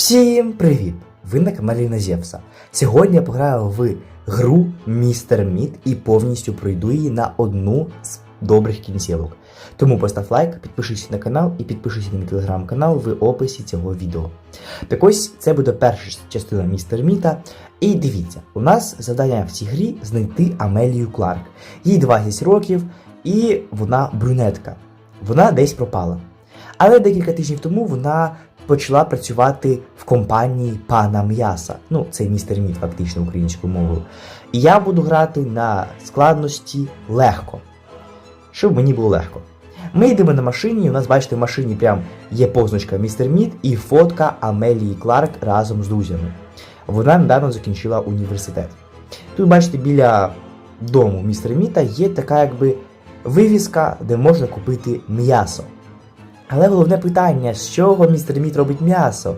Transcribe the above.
Всім привіт! Ви на каналі Назєвса. Сьогодні я пограю в гру Містер Мід і повністю пройду її на одну з добрих кінцівок. Тому постав лайк, підпишись на канал і підпишись на мій телеграм-канал в описі цього відео. Так ось це буде перша частина Містер Міта. І дивіться, у нас завдання в цій грі знайти Амелію Кларк. Їй 20 років, і вона брюнетка. Вона десь пропала. Але декілька тижнів тому вона почала працювати в компанії пана М'яса. Ну, це містер Мід, фактично українською мовою. І я буду грати на складності легко, щоб мені було легко. Ми йдемо на машині, і у нас, бачите, в машині прям є позначка Містер Мід і фотка Амелії Кларк разом з друзями. Вона недавно закінчила університет. Тут, бачите, біля дому містера Міта є така якби вивіска, де можна купити м'ясо. Але головне питання, з чого містер Міт робить м'ясо?